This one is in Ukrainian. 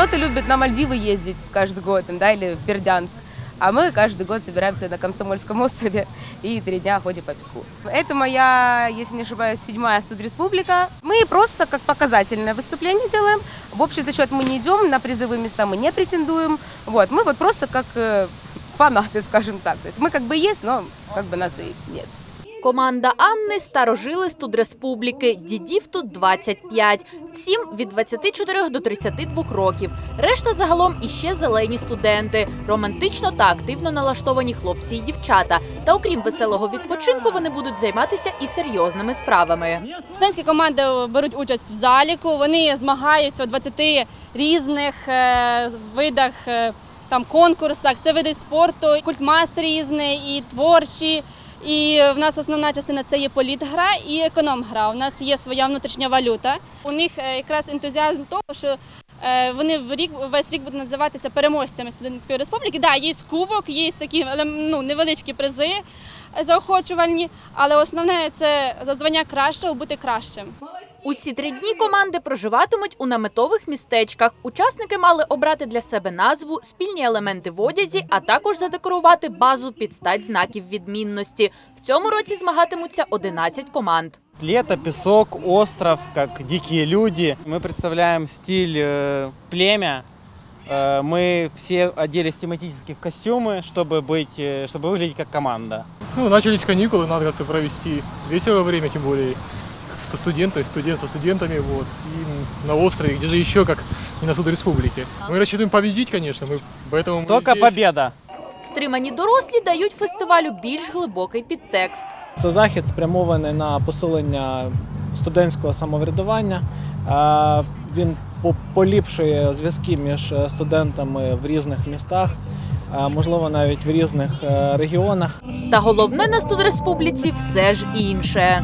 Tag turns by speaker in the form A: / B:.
A: Кто-то любит на Мальдивы ездить каждый год, да, или в Бердянск. А мы каждый год собираемся на Комсомольском острове и три дня ходим по песку. Это моя, если не ошибаюсь, седьмая студреспублика. Мы просто как показательное выступление делаем. В общий зачет мы не идем, на призовые места мы не претендуем. Вот, мы вот просто как э, фанаты, скажем так. То есть мы как бы есть, но как бы нас и нет.
B: Команда Анни старожили студреспубліки. Дідів тут 25. Всім від 24 до 32 років. Решта загалом іще зелені студенти. Романтично та активно налаштовані хлопці і дівчата. Та окрім веселого відпочинку, вони будуть займатися і серйозними справами.
C: Студентські команди беруть участь в заліку. Вони змагаються у 20 різних е, видах е, там конкурсах. Це види спорту, культмас різний і творчі. І в нас основна частина це є політгра і економгра. У нас є своя внутрішня валюта. У них е, якраз ентузіазм того, що е, вони в рік весь рік будуть називатися переможцями студентської республіки. Да, є кубок, є такі ну, невеличкі призи заохочувальні, але основне це за звання кращого бути кращим.
B: Усі три дні команди проживатимуть у наметових містечках. Учасники мали обрати для себе назву, спільні елементи в одязі, а також задекорувати базу під стать знаків відмінності. В цьому році змагатимуться 11 команд.
D: Лето, песок, остров, как дикие люди. Мы представляем стиль э, племя. Э, мы все оделись тематически в костюмы, чтобы, быть, э, чтобы выглядеть как команда.
E: Ну, начались каникулы, надо как-то провести веселое время, тем более со студенты, студент со студентами, вот, и на острове, где же еще, как не на суду республики. Мы рассчитываем победить, конечно, мы поэтому мы
D: Только
E: здесь.
D: победа!
B: Стримані дорослі дають фестивалю більш глибокий підтекст.
F: Це захід спрямований на посилення студентського самоврядування. Е, Він по- поліпшує зв'язки між е, студентами в різних містах, е, можливо, навіть в різних е, регіонах.
B: Та головне на студреспубліці все ж інше.